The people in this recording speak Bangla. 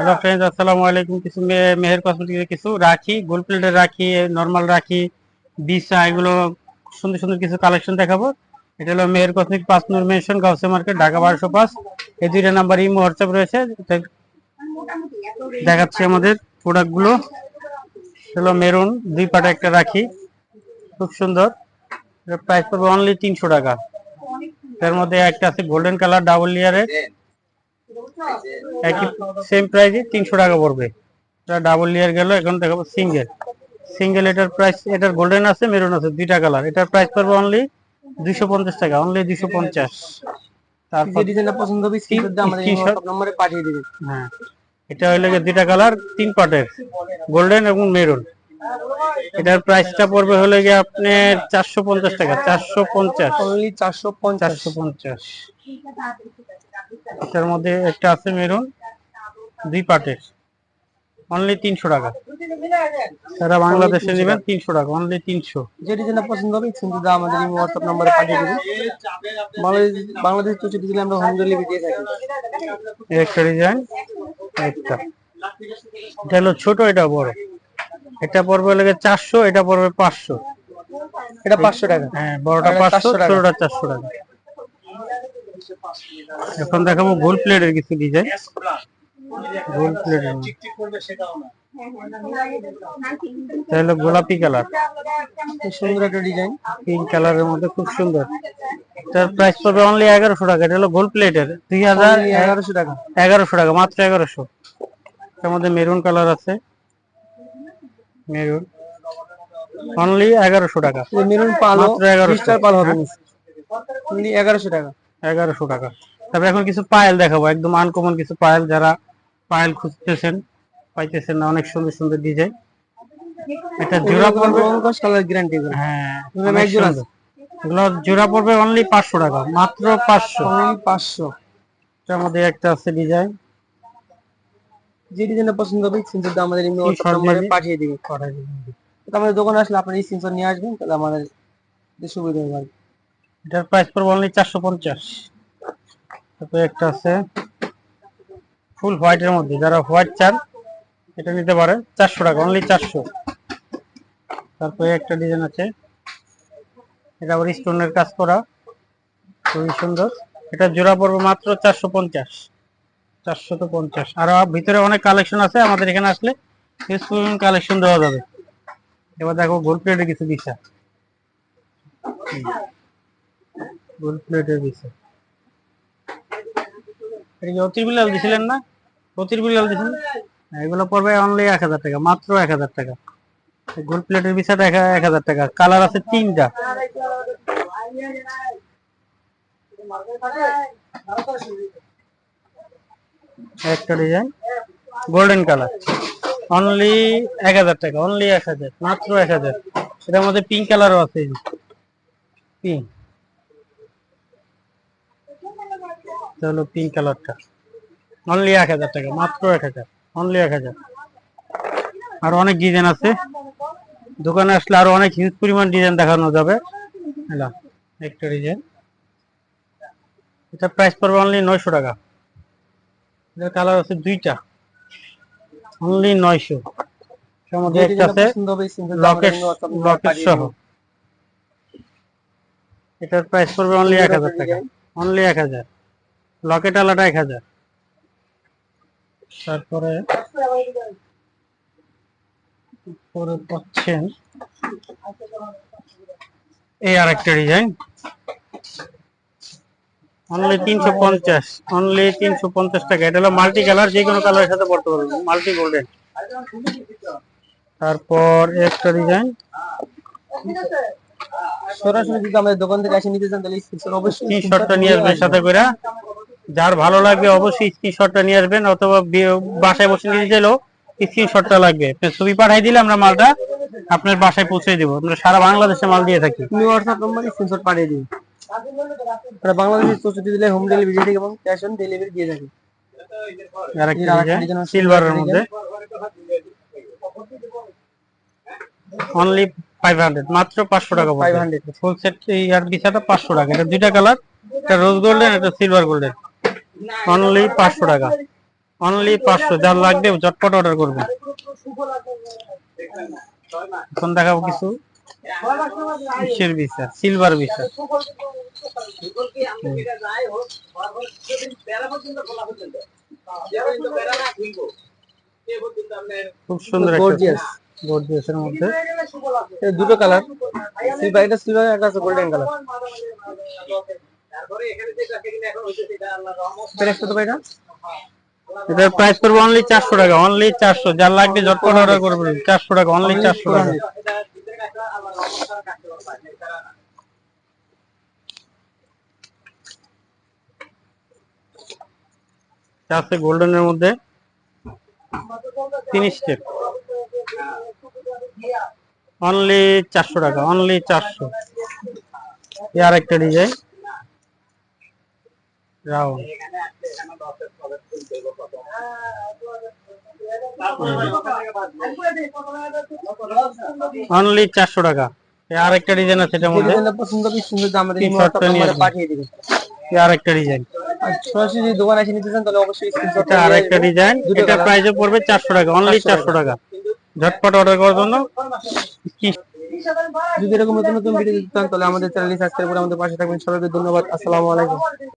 হ্যালো ফ্রেন্ডস আসসালামু আলাইকুম কিছু মেহের কসমেটিকের কিছু রাখি গোল্ড প্লেটের রাখি নর্মাল রাখি বিসা এগুলো সুন্দর সুন্দর কিছু কালেকশন দেখাবো এটা হলো মেহের কসমেটিক পাঁচ নূর মেনশন গাউসে মার্কেট ঢাকা বারোশো পাঁচ এই দুইটা নাম্বার ইমো হোয়াটসঅ্যাপ রয়েছে দেখাচ্ছি আমাদের প্রোডাক্টগুলো। হলো মেরুন দুই পাটে একটা রাখি, খুব সুন্দর। প্রাইস পড়বে অনলি তিনশো টাকা। এর মধ্যে একটা আছে গোল্ডেন কালার ডাবল লেয়ারের একই সেম প্রাইসে তিনশো টাকা পড়বে। এটা ডাবল লেয়ার গেল এখন দেখাবো সিঙ্গেল সিঙ্গেল এটার প্রাইস এটার গোল্ডেন আছে মেরুন আছে দুইটা কালার এটার প্রাইস পড়বে অনলি দুইশো পঞ্চাশ টাকা অনলি দুইশো পঞ্চাশ। তারপর ডিজাইনটা পছন্দ হবে স্ক্রিনশট আমাদের screenshot- নম্বরে পাঠিয়ে দিবেন হ্যাঁ। এটা হইলে দুইটা কালার তিন পাটের গোল্ডেন এবং মেরুন এটার প্রাইসটা পড়বে হলে গিয়ে আপনি চারশো পঞ্চাশ টাকা চারশো পঞ্চাশ। অনলি 450 চারশো পঞ্চাশ। এটার মধ্যে একটা আছে মেরুন দুই পাটের। অনলি তিনশো টাকা। সারা বাংলাদেশে নেবেন তিনশো টাকা অনলি তিনশো। যে ডিজাইনটা পছন্দ হবে কিন্তু আমাদের এই WhatsApp নম্বরে পাঠিয়ে দিবেন। বাংলাদেশ বাংলাদেশ তো দিলে আমরা হোম ডেলিভারি দিয়ে থাকি। একটা ডিজাইন একটা। এটা হলো ছোট এটা বড়। এটা পড়বে লাগে চারশো এটা পড়বে পাঁচশো। এটা 500 টাকা। হ্যাঁ বড়টা পাঁচশো ছোটটা চারশো টাকা। এখন দেখাবো গোল প্লেটের কিছু ডিজাইন গোল প্লেটের হলো গোলাপি কালার খুব সুন্দর একটা ডিজাইন পিঙ্ক কালারের মধ্যে খুব সুন্দর। এটার প্রাইস পড়বে অনলি এগারোশো টাকা। এটা হলো গোল প্লেটের দুই হাজার 1100 টাকা। এগারোশো টাকা মাত্র এগারোশো। এটার মধ্যে মেরুন কালার আছে। মেরুন অনলি এগারোশো টাকা। মেরুন পালো মাত্র 1100 ক্রিস্টাল পাল হবে। অনলি 1100 টাকা। এগারোশো টাকা। তারপরে এখন কিছু পায়েল দেখাবো একদম আনকমন কিছু পায়েল যারা পায়েল খুঁজতেছেন পাইতেছেন না অনেক সুন্দর সুন্দর ডিজাইন এটা জোড়া পড়বে গ্যারান্টি হ্যাঁ এগুলো জোড়া পড়বে অনলি পাঁচশো টাকা মাত্র পাঁচশো। 500 এটার মধ্যে একটা আছে ডিজাইন যে ডিজাইনটা পছন্দ হবে স্ক্রিনশট আমাদের দিয়ে- পাঠিয়ে দিবেন তো আমাদের দোকানে আসলে আপনার এই স্ক্রিনশট নিয়ে আসবেন তাহলে আমাদের সুবিধা হবে। এটার প্রাইস পড়বে অনলি চারশো পঞ্চাশ। তারপরে একটা আছে ফুল হোয়াইটের মধ্যে। যারা হোয়াইট চান, এটা নিতে পারে চারশো টাকা অনলি চারশো। তারপরে একটা ডিজাইন আছে। এটা আবার স্টোনের কাজ করা। খুবই সুন্দর। এটা জোড়া পড়বে মাত্র চারশো পঞ্চাশ। চারশো তো পঞ্চাশ। আর ভিতরে অনেক কালেকশন আছে, আমাদের এখানে আসলে কালেকশন দেওয়া যাবে। এবার দেখো গোল প্লেটের কিছু দিশা গোল প্লেটের বিষয় এটা কি অতির বিলাল দিছিলেন না? অতির বিলাল দিছিলেন এগুলো পড়বে অনলি এক হাজার টাকা, মাত্র এক হাজার টাকা। গোল প্লেটের বিষয়টা এক হাজার টাকা। কালার আছে তিনটা। একটা ডিজাইন গোল্ডেন কালার অনলি এক হাজার টাকা অনলি এক হাজার, মাত্র এক হাজার। এটার মধ্যে পিঙ্ক কালারও আছে। পিঙ্ক এটা হলো পিঙ্ক কালারটা অনলি এক হাজার টাকা মাত্র এক হাজার অনলি এক হাজার। আর অনেক ডিজাইন আছে। দোকানে আসলে আরও অনেক হিউজ পরিমাণ ডিজাইন দেখানো যাবে। একটা ডিজাইন এটা প্রাইস পড়বে অনলি নয়শো টাকা। এটার কালার আছে দুইটা। অনলি নয়শো। একটা আছে লকেট সহ। এটার প্রাইস পড়বে অনলি এক হাজার টাকা। অনলি এক হাজার। লকেট আলাদা এক হাজার। তারপরে পরে পাচ্ছেন এই আরেকটা ডিজাইন। অনলি তিনশো পঞ্চাশ অনলি তিনশো পঞ্চাশ টাকা। এটা হলো মাল্টি কালার যে কোনো কালারের সাথে পড়তে পারবেন মাল্টি গোল্ডেন তারপর একটা ডিজাইন সরাসরি যদি আমাদের দোকান থেকে এসে নিতে চান তাহলে অবশ্যই স্ক্রিনশটটা নিয়ে আসবেন সাথে করে। যার ভালো লাগবে অবশ্যই স্ক্রিনশটটা নিয়ে আসবেন অথবা বাসায় বসে নিতে চাইলেও স্ক্রিনশটটা লাগবে। ছবি পাঠাই দিলে আমরা মালটা আপনার বাসায় পৌঁছে দিব। আমরা সারা বাংলাদেশে মাল দিয়ে থাকি। তুমি হোয়াটসঅ্যাপ নম্বরে স্ক্রিনশট পাঠিয়ে দিন। আমরা বাংলাদেশের চৌষট্টি দিলে হোম ডেলিভারি এবং ক্যাশ অন ডেলিভারি দিয়ে থাকি। সিলভারের মধ্যে। অনলি ফাইভ হান্ড্রেড মাত্র পাঁচশো টাকা 500 ফুল সেট এই আর বিছাটা পাঁচশো টাকা। এটা দুইটা কালার একটা রোজ গোল্ডেন একটা সিলভার গোল্ডেন অনলি পাঁচশো টাকা। অনলি পাঁচশো যার লাগবে ঝটপট অর্ডার করবে। এখন দেখাবো কিছু। কিসের বিচার সিলভার বিচার খুব সুন্দর একটা Gorgeous. গর্জিয়াসের মধ্যে। দুটো কালার সিলভার এটা সিলভার একটা আছে গোল্ডেন কালার এটার প্রাইস পড়বে অনলি চারশো টাকা অনলি চারশো। যার লাগবে ঝটপট অর্ডার করবে চারশো টাকা অনলি চারশো টাকা। আছে গোল্ডেনের মধ্যে। তিন স্টেপ অনলি চারশো টাকা অনলি চারশো। আর একটা ডিজাইন। রাউন্ড অনলি চারশো টাকা। আর একটা ডিজাইন আছে এটার মধ্যে। পছন্দ সুন্দর দাম আমাদের। পাঠিয়ে দিবেন। আর একটা ডিজাইন আর সরাসরি যদি দোকানে এসে নিতে চান তাহলে অবশ্যই স্ক্রিনশট এটা আর একটা ডিজাইন দুটো এটা প্রাইসে পড়বে চারশো টাকা। অনলি 400 চারশো টাকা। ঝটপট অর্ডার করার জন্য। যদি এরকম নতুন নতুন ভিডিও দিতে চান তাহলে আমাদের চ্যানেলটি সাবস্ক্রাইব করে আমাদের পাশে থাকবেন। সবাইকে ধন্যবাদ। আসসালামু আলাইকুম।